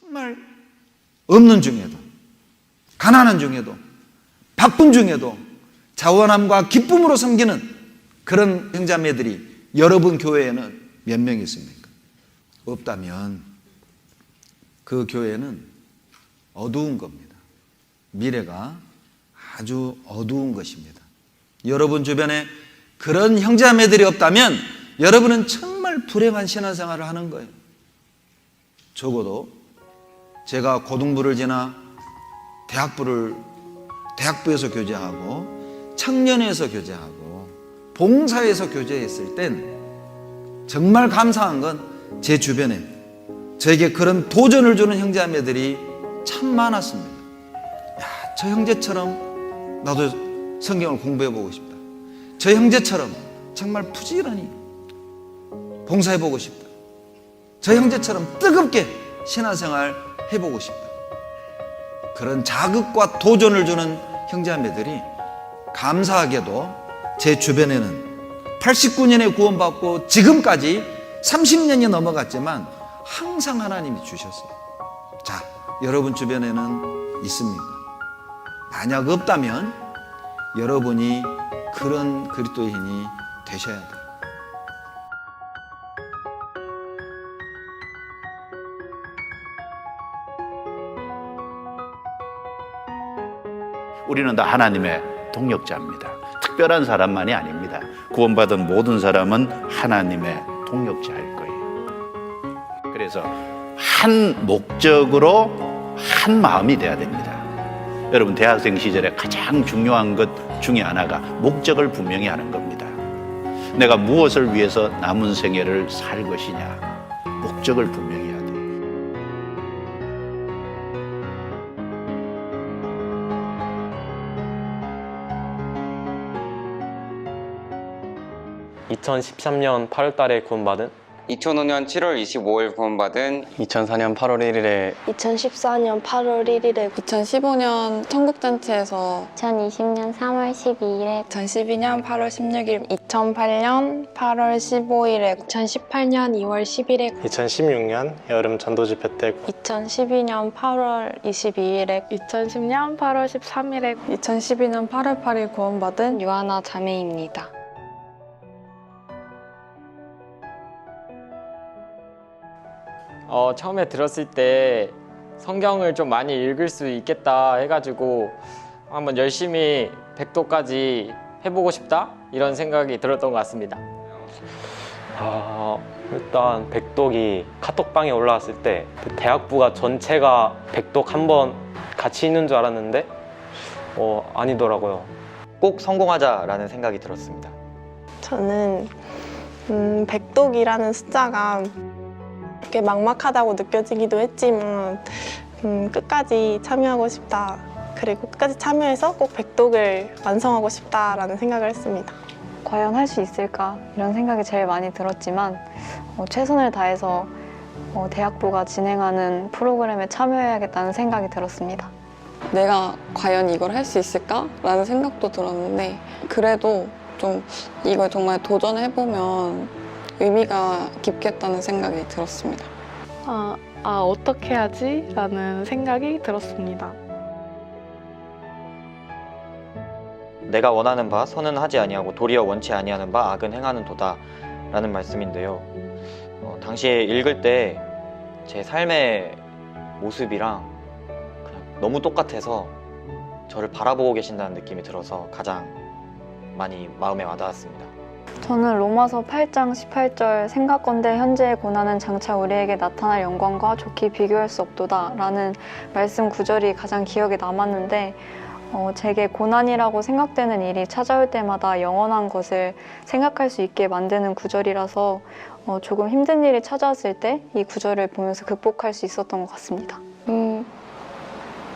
정말 없는 중에도 가난한 중에도 바쁜 중에도 자원함과 기쁨으로 섬기는 그런 형제자매들이 여러분 교회에는 몇 명 있습니까? 없다면 그 교회는 어두운 겁니다. 미래가 아주 어두운 것입니다. 여러분 주변에 그런 형제자매들이 없다면 여러분은 정말 불행한 신앙생활을 하는 거예요. 적어도 제가 고등부를 지나 대학부를 대학부에서 교제하고 청년에서 교제하고 봉사에서 교제했을 땐 정말 감사한 건 제 주변에 저에게 그런 도전을 주는 형제자매들이 참 많았습니다. 야, 저 형제처럼 나도 성경을 공부해 보고 싶다. 저 형제처럼 정말 부지런히 봉사해 보고 싶다. 저 형제처럼 뜨겁게 신앙생활 해보고 싶다. 그런 자극과 도전을 주는 형제자매들이 감사하게도 제 주변에는 89년에 구원받고 지금까지 30년이 넘어갔지만 항상 하나님이 주셨어요. 자, 여러분 주변에는 있습니까? 만약 없다면 여러분이 그런 그리스도인이 되셔야 돼요. 우리는 다 하나님의 동력자입니다. 특별한 사람만이 아닙니다. 구원받은 모든 사람은 하나님의 동력자일 거예요. 그래서 한 목적으로 한 마음이 돼야 됩니다. 여러분 대학생 시절에 가장 중요한 것 중에 하나가 목적을 분명히 하는 겁니다. 내가 무엇을 위해서 남은 생애를 살 것이냐 목적을 분명히 2013년 8월 달에 구원받은 2005년 7월 25일 구원받은 2004년 8월 1일에 2014년 8월 1일에 2015년 천국잔치에서 2020년 3월 12일에 2012년 8월 16일 2008년 8월 15일에 2018년 2월 10일에 2016년 여름 전도 집회 때 2012년 8월 22일에 2010년 8월 13일에 2012년 8월 8일 구원받은 유하나 자매입니다. 어, 처음에 들었을 때 성경을 좀 많이 읽을 수 있겠다 해가지고 한번 열심히 백도까지 해보고 싶다 이런 생각이 들었던 것 같습니다. 아, 일단 백독이 카톡방에 올라왔을 때그 대학부가 전체가 백독 한 번 같이 있는 줄 알았는데 어, 아니더라고요. 꼭 성공하자라는 생각이 들었습니다. 저는 음, 백독이라는 숫자가 꽤 막막하다고 느껴지기도 했지만 음, 끝까지 참여하고 싶다. 그리고 끝까지 참여해서 꼭 백독을 완성하고 싶다라는 생각을 했습니다. 과연 할 수 있을까 이런 생각이 제일 많이 들었지만 어, 최선을 다해서 어, 대학부가 진행하는 프로그램에 참여해야겠다는 생각이 들었습니다. 내가 과연 이걸 할 수 있을까? 라는 생각도 들었는데 그래도 좀 이걸 정말 도전해보면 의미가 깊겠다는 생각이 들었습니다. 아, 아 어떻게 하지? 라는 생각이 들었습니다. 내가 원하는 바 선은 하지 아니하고 도리어 원치 아니하는 바 악은 행하는 도다 라는 말씀인데요. 어, 당시에 읽을 때 제 삶의 모습이랑 그냥 너무 똑같아서 저를 바라보고 계신다는 느낌이 들어서 가장 많이 마음에 와닿았습니다. 저는 로마서 8장 18절 생각건대 현재의 고난은 장차 우리에게 나타날 영광과 좋게 비교할 수 없도다 라는 말씀 구절이 가장 기억에 남았는데 어, 제게 고난이라고 생각되는 일이 찾아올 때마다 영원한 것을 생각할 수 있게 만드는 구절이라서 어, 조금 힘든 일이 찾아왔을 때 이 구절을 보면서 극복할 수 있었던 것 같습니다. 음,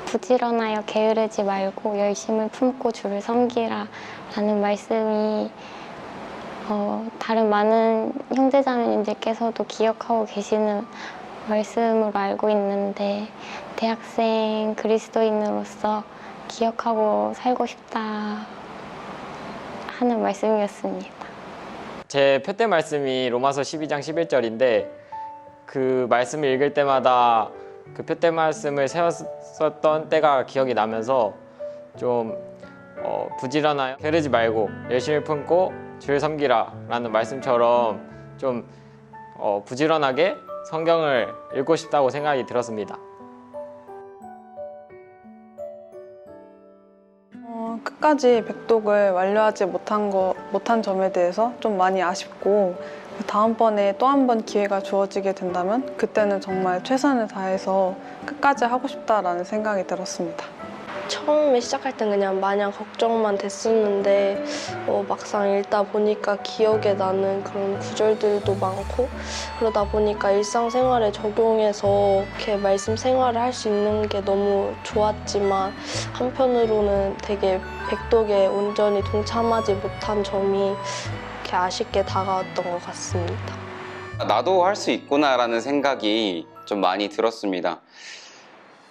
부지런하여 게으르지 말고 열심을 품고 주를 섬기라 라는 말씀이 어, 다른 많은 형제자매님들께서도 기억하고 계시는 말씀으로 알고 있는데 대학생 그리스도인으로서 기억하고 살고 싶다 하는 말씀이었습니다. 제 표대 말씀이 로마서 12장 11절인데 그 말씀을 읽을 때마다 그 표대 말씀을 세웠었던 때가 기억이 나면서 좀 어, 부지런하여 게으르지 말고 열심히 품고 주를 섬기라 라는 말씀처럼 좀 어, 부지런하게 성경을 읽고 싶다고 생각이 들었습니다. 어, 끝까지 백독을 완료하지 못한 거 못한 점에 대해서 좀 많이 아쉽고 다음번에 또 한 번 기회가 주어지게 된다면 그때는 정말 최선을 다해서 끝까지 하고 싶다라는 생각이 들었습니다. 처음에 시작할 땐 그냥 마냥 걱정만 됐었는데 어, 막상 읽다 보니까 기억에 나는 그런 구절들도 많고 그러다 보니까 일상생활에 적용해서 이렇게 말씀 생활을 할 수 있는 게 너무 좋았지만 한편으로는 되게 백독에 온전히 동참하지 못한 점이 이렇게 아쉽게 다가왔던 것 같습니다. 나도 할 수 있구나라는 생각이 좀 많이 들었습니다.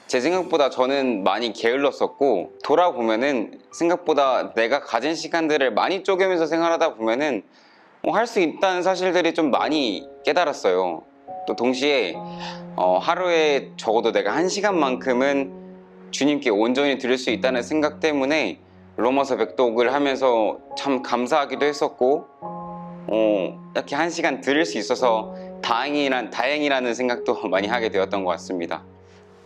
제 생각보다 저는 많이 게을렀었고 돌아보면은 생각보다 내가 가진 시간들을 많이 쪼개면서 생활하다 보면은 어, 할수 있다는 사실들이 좀 많이 깨달았어요. 또 동시에 어, 하루에 적어도 내가 한 시간만큼은 주님께 온전히 드릴 수 있다는 생각 때문에 로마서 백독을 하면서 참 감사하기도 했었고 어, 이렇게 한 시간 들을 수 있어서 다행이란 다행이라는 생각도 많이 하게 되었던 것 같습니다.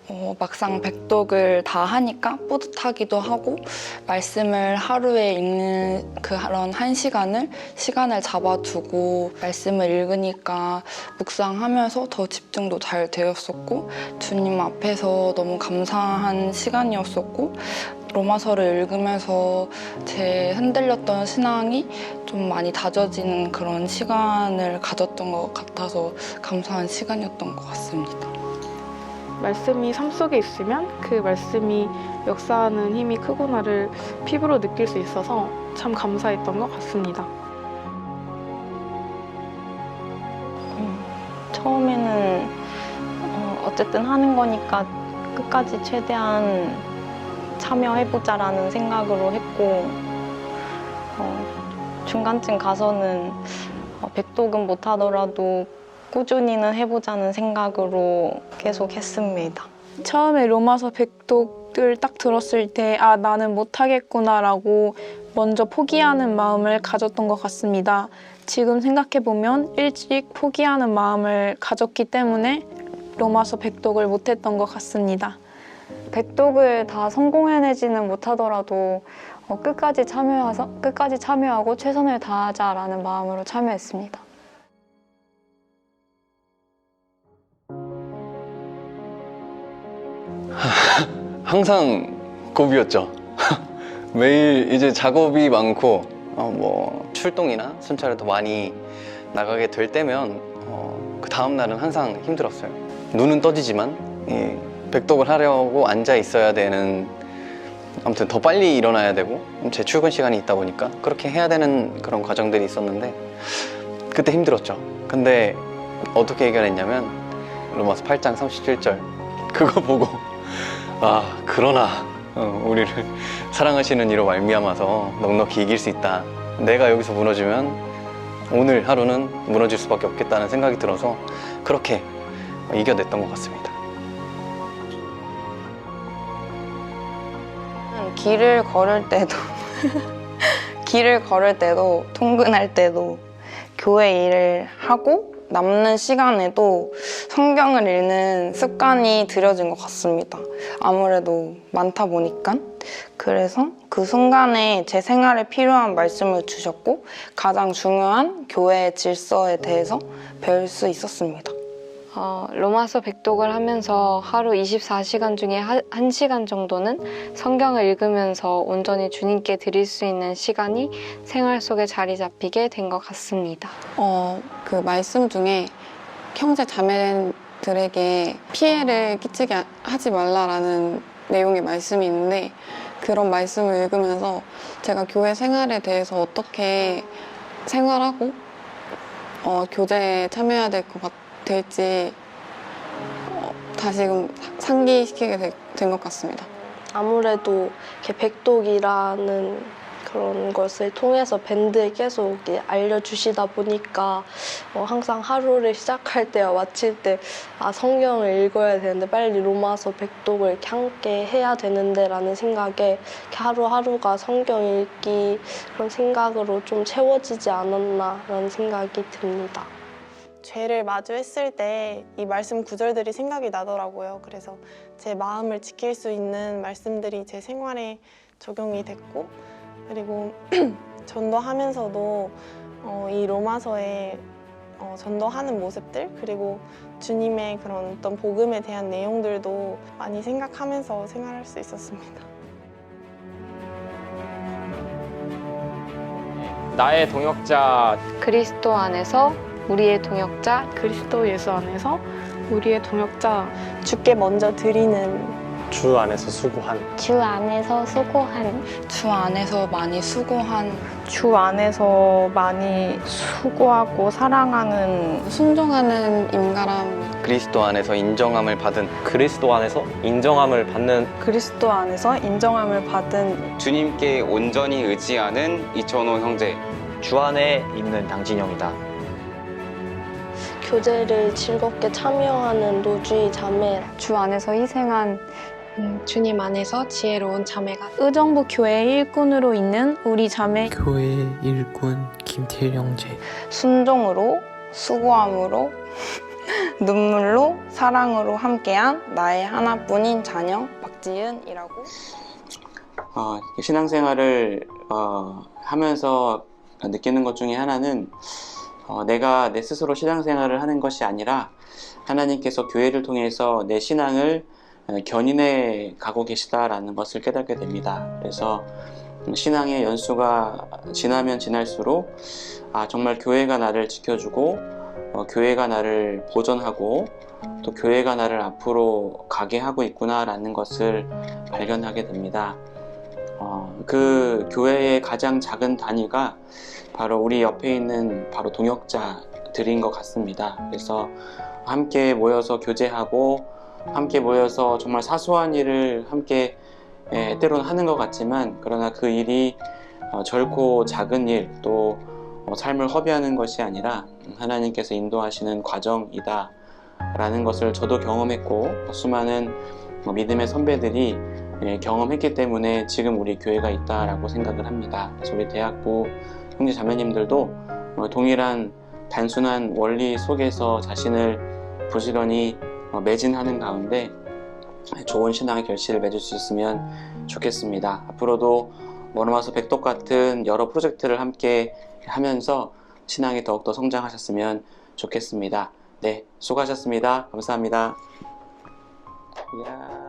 어, 막상 백독을 다 하니까 뿌듯하기도 하고 말씀을 하루에 읽는 그런 한 시간을 시간을 잡아두고 말씀을 읽으니까 묵상하면서 더 집중도 잘 되었었고 주님 앞에서 너무 감사한 시간이었었고 로마서를 읽으면서 제 흔들렸던 신앙이 좀 많이 다져지는 그런 시간을 가졌던 것 같아서 감사한 시간이었던 것 같습니다. 말씀이 삶 속에 있으면 그 말씀이 역사하는 힘이 크구나를 피부로 느낄 수 있어서 참 감사했던 것 같습니다. 처음에는 어, 어쨌든 하는 거니까 끝까지 최대한 참여해보자라는 생각으로 했고 어, 중간쯤 가서는 어, 백독은 못하더라도 꾸준히는 해보자는 생각으로 계속 했습니다. 처음에 로마서 백독을 딱 들었을 때, 아, 나는 못하겠구나라고 먼저 포기하는 마음을 가졌던 것 같습니다. 지금 생각해보면 일찍 포기하는 마음을 가졌기 때문에 로마서 백독을 못했던 것 같습니다. 백독을 다 성공해내지는 못하더라도 어, 끝까지 참여해서 끝까지 참여하고 최선을 다하자라는 마음으로 참여했습니다. 항상 고비였죠. 매일 이제 작업이 많고 어, 뭐 출동이나 순찰을 더 많이 나가게 될 때면 어, 그 다음 날은 항상 힘들었어요. 눈은 떠지지만 이 백독을 하려고 앉아 있어야 되는 아무튼 더 빨리 일어나야 되고 제 출근 시간이 있다 보니까 그렇게 해야 되는 그런 과정들이 있었는데 그때 힘들었죠. 근데 어떻게 해결했냐면 로마서 8장 37절 그거 보고 아 그러나 어, 우리를 사랑하시는 이로 말미암아서 넉넉히 이길 수 있다. 내가 여기서 무너지면 오늘 하루는 무너질 수밖에 없겠다는 생각이 들어서 그렇게 이겨냈던 것 같습니다. 길을 걸을 때도 길을 걸을 때도 통근할 때도 교회 일을 하고 남는 시간에도 성경을 읽는 습관이 들여진 것 같습니다. 아무래도 많다 보니까 그래서 그 순간에 제 생활에 필요한 말씀을 주셨고 가장 중요한 교회의 질서에 대해서 배울 수 있었습니다. 어, 로마서 백독을 하면서 하루 24시간 중에 하, 1시간 정도는 성경을 읽으면서 온전히 주님께 드릴 수 있는 시간이 생활 속에 자리 잡히게 된 것 같습니다. 어, 그 말씀 중에 형제 자매들에게 피해를 끼치게 하지 말라라는 내용의 말씀이 있는데 그런 말씀을 읽으면서 제가 교회 생활에 대해서 어떻게 생활하고 어, 교제에 참여해야 될 것 같, 될지 어, 다시금 상기시키게 된 것 같습니다. 아무래도 이렇게 백독이라는 그런 것을 통해서 밴드에 계속 알려주시다 보니까 어, 항상 하루를 시작할 때와 마칠 때 아 성경을 읽어야 되는데 빨리 로마서 백독을 이렇게 함께 해야 되는데라는 생각에 하루하루가 성경 읽기 그런 생각으로 좀 채워지지 않았나라는 생각이 듭니다. 죄를 마주했을 때 이 말씀 구절들이 생각이 나더라고요. 그래서 제 마음을 지킬 수 있는 말씀들이 제 생활에 적용이 됐고 그리고 전도하면서도 어, 이 로마서에 어, 전도하는 모습들 그리고 주님의 그런 어떤 복음에 대한 내용들도 많이 생각하면서 생활할 수 있었습니다. 나의 동역자 그리스도 안에서 우리의 동역자 그리스도 예수 안에서 우리의 동역자 주께 먼저 드리는 주 안에서 수고한 주 안에서 수고한 주 안에서 많이 수고한 주 안에서 많이 수고하고 사랑하는 순종하는 임가람 그리스도 안에서 인정함을 받은 그리스도 안에서 인정함을 받는 그리스도 안에서 인정함을 받은 주님께 온전히 의지하는 이천호 형제 주 안에 있는 당진영이다. 교제를 즐겁게 참여하는 노주의 자매. 주 안에서 희생한 음, 주님 안에서 지혜로운 자매가 의정부 교회 일꾼으로 있는 우리 자매. 교회 일꾼 김태일 형제. 순종으로 수고함으로 눈물로 사랑으로 함께한 나의 하나뿐인 자녀 박지은이라고. 어, 신앙생활을 어, 하면서 느끼는 것 중에 하나는 어, 내가 내 스스로 신앙생활을 하는 것이 아니라 하나님께서 교회를 통해서 내 신앙을 어, 견인해 가고 계시다라는 것을 깨닫게 됩니다. 그래서 신앙의 연수가 지나면 지날수록 아 정말 교회가 나를 지켜주고 어, 교회가 나를 보존하고 또 교회가 나를 앞으로 가게 하고 있구나라는 것을 발견하게 됩니다. 어, 그 교회의 가장 작은 단위가 바로 우리 옆에 있는 바로 동역자들인 것 같습니다. 그래서 함께 모여서 교제하고 함께 모여서 정말 사소한 일을 함께 예, 때로는 하는 것 같지만 그러나 그 일이 어, 결코 작은 일또 어, 삶을 허비하는 것이 아니라 하나님께서 인도하시는 과정이다 라는 것을 저도 경험했고 수많은 뭐 믿음의 선배들이 예, 경험했기 때문에 지금 우리 교회가 있다라고 생각을 합니다. 그래서 우리 대학부 형제 자매님들도 어, 동일한 단순한 원리 속에서 자신을 부지런히 어, 매진하는 가운데 좋은 신앙의 결실을 맺을 수 있으면 좋겠습니다. 앞으로도 모노마서 백독 같은 여러 프로젝트를 함께 하면서 신앙이 더욱더 성장하셨으면 좋겠습니다. 네, 수고하셨습니다. 감사합니다. 이야.